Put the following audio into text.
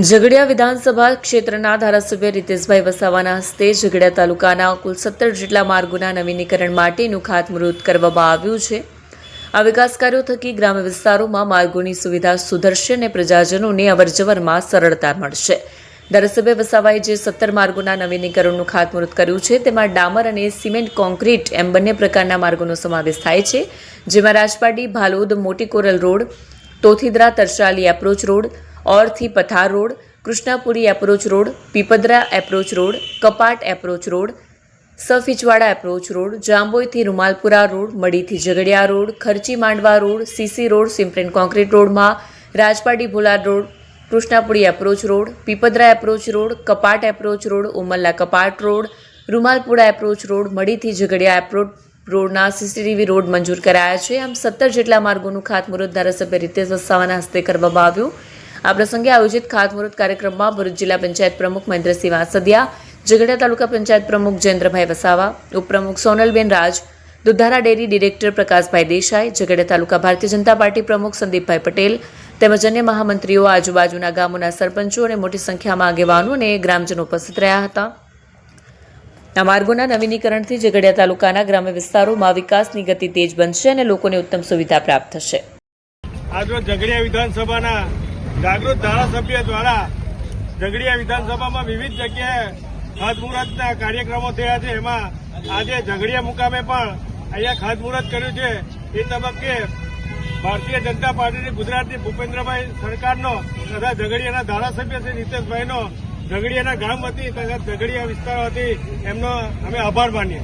ઝઘડિયા વિધાનસભા ક્ષેત્રના ધારાસભ્ય રીતેશભાઈ વસાવાના હસ્તે ઝઘડિયા તાલુકાના કુલ સત્તર જેટલા માર્ગોના નવીનીકરણ માટેનું ખાતમુહૂર્ત કરવામાં આવ્યું છે. આ વિકાસ કાર્યો થકી ગ્રામ્ય વિસ્તારોમાં માર્ગોની સુવિધા સુધરશે અને પ્રજાજનોને અવરજવરમાં સરળતા મળશે. ધારાસભ્ય વસાવાએ જે સત્તર માર્ગોના નવીનીકરણનું ખાતમુહૂર્ત કર્યું છે, તેમાં ડામર અને સિમેન્ટ કોન્ક્રીટ એમ બંને પ્રકારના માર્ગોનો સમાવેશ થાય છે, જેમાં રાજપાટી ભાલોદ, મોટી Koral road, Tothidara, Tarsali, approach road ઓરથી પથાર road, Krishnapuri approach road, Pipdara approach road, Kapat approach road Safichwada approach road, જાંબોઈથી Rumalpura road, મડીથી Jhagadia road, Kharchi Mandva road, CC road, સિમ્પ્રેન concrete રોડમાં, Rajpadi Bholar road, Krishnapuri approach road, Pipdara approach road, Kapat approach road, Umalla Kapat road, Rumalpura approach road, મડીથી Jhagadia approach રોડના CCTV road મંજૂર કરાયા છે. આમ સત્તર જેટલા માર્ગોનું ખાતમુહૂર્ત ધારાસભ્ય રીતેશ વસાવાના હસ્તે કરવામાં આવ્યું. આ પ્રસંગે આયોજિત ખાતમુહૂર્ત કાર્યક્રમમાં ભરૂચ જિલ્લા પંચાયત પ્રમુખ મહેન્દ્રસિંહ વાસદિયા, ઝઘડિયા તાલુકા પંચાયત પ્રમુખ જયેન્દ્રભાઈ વસાવા, ઉપપ્રમુખ Sonalben Raj, Dudhara dairy director Prakashbhai Desai, Jhagadia taluka Bharatiya Janata Party પ્રમુખ સંદીપભાઈ પટેલ તેમજ અન્ય મહામંત્રીઓ, આજુબાજુના ગામોના સરપંચો અને મોટી સંખ્યામાં આગેવાનો અને ગ્રામજનો ઉપસ્થિત રહ્યા હતા. આ માર્ગોના નવીનીકરણથી ઝઘડિયા તાલુકાના ગ્રામ્ય વિસ્તારોમાં વિકાસની ગતિ તેજ બનશે અને લોકોને ઉત્તમ સુવિધા પ્રાપ્ત થશે. આજરોજ ઝઘડિયા વિધાનસભાના જાગૃત ધારાસભ્ય દ્વારા ઝઘડિયા વિધાનસભામાં વિવિધ જગ્યાએ ખાતમુહૂર્તના કાર્યક્રમો થયા છે. એમાં આજે ઝઘડિયા મુકામે પણ અહીંયા ખાતમુહૂર્ત કર્યું છે. એ તબક્કે ભારતીય જનતા પાર્ટીની ગુજરાતની ભૂપેન્દ્રભાઈ સરકારનો તથા ઝઘડિયાના ધારાસભ્ય શ્રી નીતેશભાઈનો ઝઘડિયાના ગામ વતી તથા ઝઘડિયા વિસ્તાર વતી એમનો અમે આભાર માનીએ